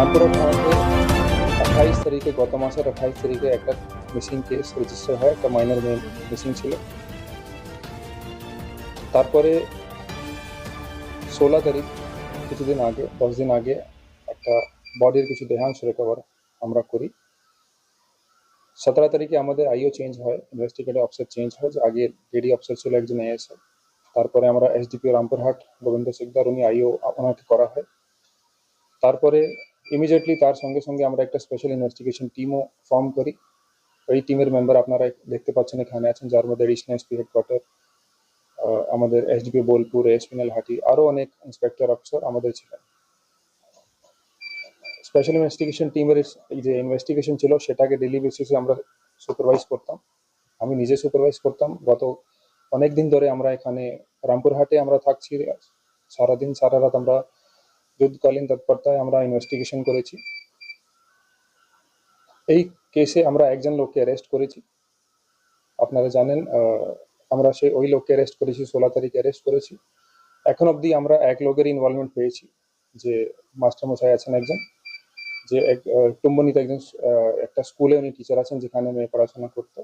রামপুরহাট থানাতে আঠাইশ তারিখে, গত মাসের আঠাইশ তারিখে একটা মিসিং কেস রেজিস্টার হয়, একটা মাইনর মেয়ে মিসিং ছিল। তারপরে ষোলো তারিখ, কিছুদিন আগে, দশ দিন আগে একটা বডির কিছু দেহাংশ রিকভার আমরা করি। সতেরো তারিখে আমাদের আইও চেঞ্জ হয় ইনভেস্টিগেটিভ অফিসার চেঞ্জ হয়, যে আগে ডেডি অফিসার ছিল, একজন এএসআই তারপরে আমরা এসডিপিও রামপুরহাট, গোবিন্দ সিকদার, উনি আইও ওনাকে করা হয়। তারপরে ইমিডিয়েটলি তার সঙ্গে সঙ্গে আমরা একটা স্পেশাল ইনভেস্টিগেশন টিমও ফর্ম করি। এই টিমের মেম্বার আপনারা দেখতে পাচ্ছেন, এখানে আছেন যার মধ্যে এডিশনাল এসপি হেডকোয়ার্টার আমাদের এসডিপি বোলপুর এসপি হাটি আরও অনেক ইন্সপেক্টর অফিসার আমাদের ছিলেন। স্পেশাল ইনভেস্টিগেশন টিমের যে ইনভেস্টিগেশন ছিল, সেটাকে ডেলি বেসিসে আমরা সুপারভাইজ করতাম। আমি নিজে সুপারভাইজ করতাম। গত অনেক দিন ধরে আমরা এখানে রামপুরহাটে আমরা থাকছি। সারাদিন, সারা রাত আমরা যুদ্ধকালীন তৎপরতায় আমরা ইনভেস্টিগেশন করেছি। এই কেসে আমরা একজন লোককে অ্যারেস্ট করেছি। আপনারা জানেন আমরা সেই ওই লোককে অ্যারেস্ট করেছি, ষোলো তারিখ অ্যারেস্ট করেছি। এখন অবধি আমরা এক লোকের ইনভলভমেন্ট পেয়েছি, যে মাস্টারমশাই আছেন একজন, যে এক টুম্বনিতে একজন একটা স্কুলে উনি টিচার আছেন, যেখানে মেয়ে পড়াশোনা করতো।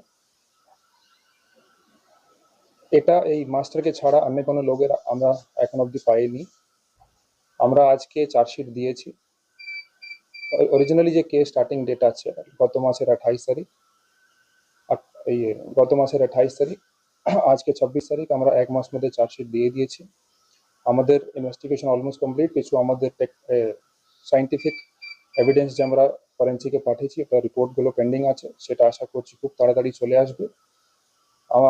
এটা এই মাস্টারকে ছাড়া অন্য কোনো লোকের আমরা এখন অবধি পাইনি। আমরা আজকে চার্জশিট দিয়েছি। অরিজিনালি যে কেস স্টার্টিং ডেট আছে, গত মাসের আঠাইশ তারিখ এই গত মাসের আঠাইশ তারিখ, আজকে ছাব্বিশ তারিখ, আমরা এক মাস মধ্যে চার্জশিট দিয়ে দিয়েছি। আমাদের ইনভেস্টিগেশন অলমোস্ট কমপ্লিট কিছু আমাদের সাইন্টিফিক এভিডেন্স যে আমরা ফরেন্সিকে পাঠিয়েছি তার রিপোর্টগুলো পেন্ডিং আছে, সেটা আশা করছি খুব তাড়াতাড়ি চলে আসবে।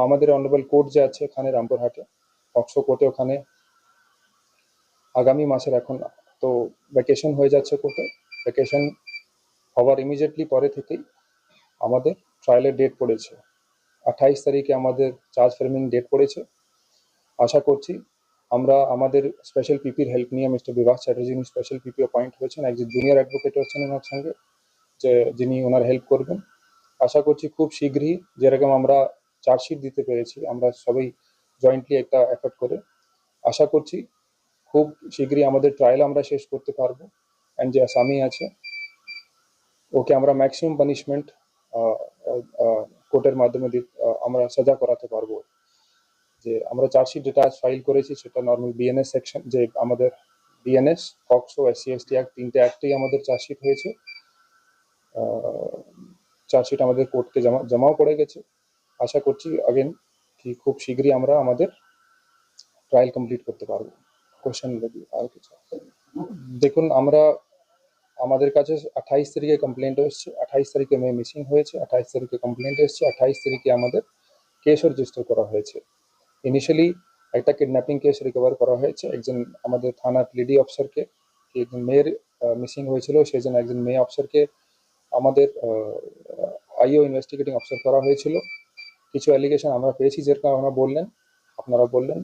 আমাদের অনারেবল কোর্ট যে আছে, এখানে রামপুরহাটে অক্সো কোর্টে ওখানে আগামী মাসের এখন তো ভ্যাকেশন হয়ে যাচ্ছে কোর্টে। ভ্যাকেশন হওয়ার ইমিডিয়েটলি পরে থেকেই আমাদের ট্রায়ালের ডেট পড়েছে। আঠাইশ তারিখে আমাদের চার্জ ফ্রেমিং ডেট পড়েছে। আশা করছি আমরা আমাদের স্পেশাল পিপির হেল্প নিয়ে মিস্টার বিভাস চ্যাটার্জি উনি স্পেশাল পিপি অ্যাপয়েন্ট হয়েছেন, একজন জুনিয়র অ্যাডভোকেট হচ্ছেন ওনার সঙ্গে, যে যিনি ওনার হেল্প করবেন। আশা করছি খুব শীঘ্রই যেরকম আমরা চার্জশিট দিতে পেরেছি, আমরা সবাই জয়েন্টলি একটা এফর্ট করে। আশা করছি খুব শীঘ্রই আমাদের ট্রায়াল আমরা শেষ করতে পারব। অ্যান্ড যে আসামি আছে, ওকে আমরা ম্যাক্সিমাম পানিশমেন্ট কোর্টের মাধ্যমে আমরা সাজা করাতে পারব। যে আমরা চার্জশিট যেটা আজ ফাইল করেছি সেটা নর্মাল বিএনএস সেকশন যে আমাদের বিএনএস কক্সো এসসি এসটি অ্যাক্ট তিনটে অ্যাক্টেই আমাদের চার্জশিট হয়েছে। চার্জশিট আমাদের কোর্টকে জমা, জমাও পড়ে গেছে। আশা করছি আগেন কি খুব শীঘ্রই আমরা আমাদের ট্রায়াল কমপ্লিট করতে পারব। কোশ্চেন যদি আর কিছু দেখুন, আমরা আমাদের কাছে আঠাইশ তারিখে কমপ্লেন্ট এসছে, আঠাইশ তারিখে মেয়ে মিসিং হয়েছে, আঠাইশ তারিখে কমপ্লেন্ট এসছে, আঠাইশ তারিখে আমাদের কেসও রেজিস্টার করা হয়েছে। ইনিশিয়ালি একটা কিডন্যাপিং কেস রিকভার করা হয়েছে, একজন আমাদের থানার লিডি অফিসারকে একজন মেয়ের মিসিং হয়েছিল, সেই জন্য একজন মেয়ে অফিসারকে আমাদের আইও ইনভেস্টিগেটিং অফিসার করা হয়েছিল। কিছু অ্যালিগেশন আমরা পেয়েছি যেরকম আমরা বললেন, আপনারা বললেন।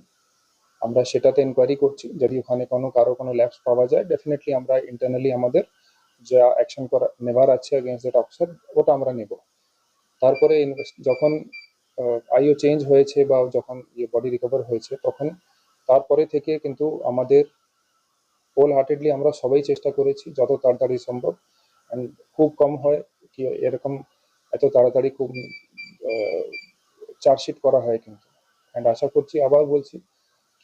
আমরা সেটাতে ইনকোয়ারি করছি, যদি ওখানে কোনো, কারও কোনো ল্যাবস পাওয়া যায় ডেফিনেটলি আমরা ইন্টারনালি আমাদের যা অ্যাকশন করা, নেবার আছে এগেনস্ট দ্যাট অফিসার ওটা আমরা নেব। তারপরে যখন আইও চেঞ্জ হয়েছে বা যখন ইয়ে বডি রিকভার হয়েছে, তখন তারপরে থেকে কিন্তু আমাদের হোল হার্টেডলি আমরা সবাই চেষ্টা করেছি, যত তাড়াতাড়ি সম্ভব। খুব কম হয় কি, এরকম এত তাড়াতাড়ি খুব চার্জশিট করা হয় কিন্তু। অ্যান্ড আশা করছি, আবার বলছি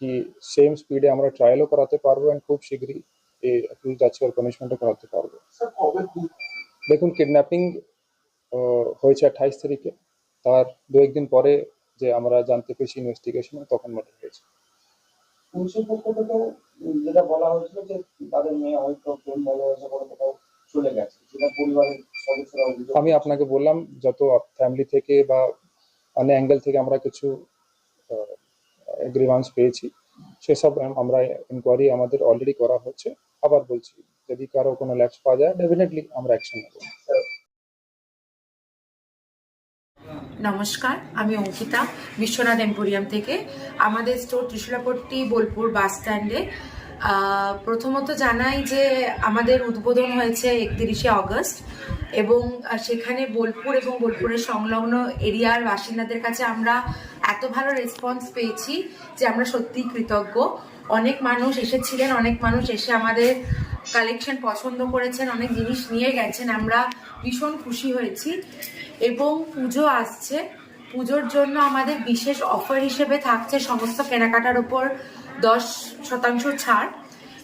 কি সেম স্পিডে আমরা ট্রায়ালও করাতে পারব অ্যান্ড খুব শীঘ্রই এই অ্যাকিউজ আছে ওর পানিশমেন্টও করাতে পারব। দেখুন কিডন্যাপিং হয়েছে আঠাইশ তারিখে। তার দু একদিন পরে যে আমরা জানতে পেরেছি ইনভেস্টিগেশনে তখন মার্ডার হয়েছে। পুলিশের পক্ষ থেকেও যেটা বলা হয়েছিল যে তাদের মেয়ে হয়তো প্রেম ভালোবাসা করে কোথাও চলে গেছে যেটা পরিবারের সদস্যরা আমি আপনাকে বললাম যত ফ্যামিলি থেকে বা অন্য অ্যাঙ্গেল থেকে আমরা কিছু গ্রিভান্স পেয়েছি। সেসব আমরা ইনকোয়ারি আমাদের অলরেডি করা হচ্ছে। আবার বলছি, যদি কারও কোনো ল্যাপস পাওয়া যায় ডেফিনেটলি আমরা অ্যাকশন নেব। নমস্কার, আমি অঙ্কিতা, বিশ্বনাথ এম্পোরিয়াম থেকে। আমাদের স্টোর ত্রিশুলাপট্টি, বোলপুর বাস স্ট্যান্ডে প্রথমত জানাই যে আমাদের উদ্বোধন হয়েছে একত্রিশে অগস্ট এবং সেখানে বোলপুর এবং বোলপুরের সংলগ্ন এরিয়ার বাসিন্দাদের কাছে আমরা এত ভালো রেসপন্স পেয়েছি যে আমরা সত্যিই কৃতজ্ঞ। অনেক মানুষ এসেছিলেন, অনেক মানুষ এসে আমাদের কালেকশন পছন্দ করেছেন, অনেক জিনিস নিয়ে গেছেন, আমরা ভীষণ খুশি হয়েছি। এবং পুজো আসছে। পুজোর জন্য আমাদের বিশেষ অফার হিসেবে থাকছে সমস্ত কেনাকাটার ওপর দশ শতাংশ ছাড়।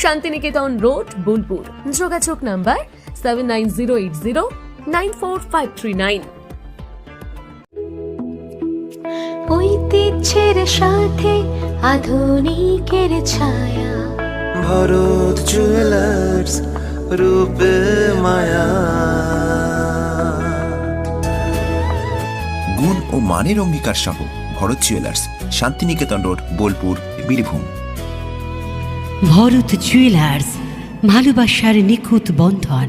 শান্তিনিকেতন রোড বোলপুর। যোগাযোগ number seven nine zero eight zero nine four five three nine ঐতিহ্যের সাথে আধুনিকের ছায়া। ভরত জুয়েলার্স রূপে মায়া। গুণ ও মানের অঙ্গীকার সহ Bharat jewellers Santiniketan road Bolpur Birbhum. Bharat jewellers ভালোবাসার নিখুঁত বন্ধন।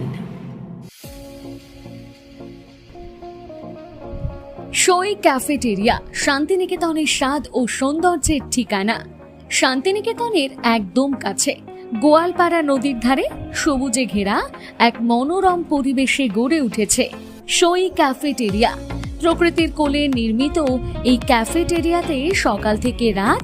সই ক্যাফেটেরিয়া শান্তিনিকেতনের স্বাদ ও সৌন্দর্যের ঠিকানা। শান্তিনিকেতনের একদম কাছে, গোয়ালপাড়া নদীর ধারে সবুজে ঘেরা এক মনোরম পরিবেশে গড়ে উঠেছে সই ক্যাফেটেরিয়া প্রকৃতির কোলে নির্মিত এই ক্যাফেটেরিয়াতে সকাল থেকে রাত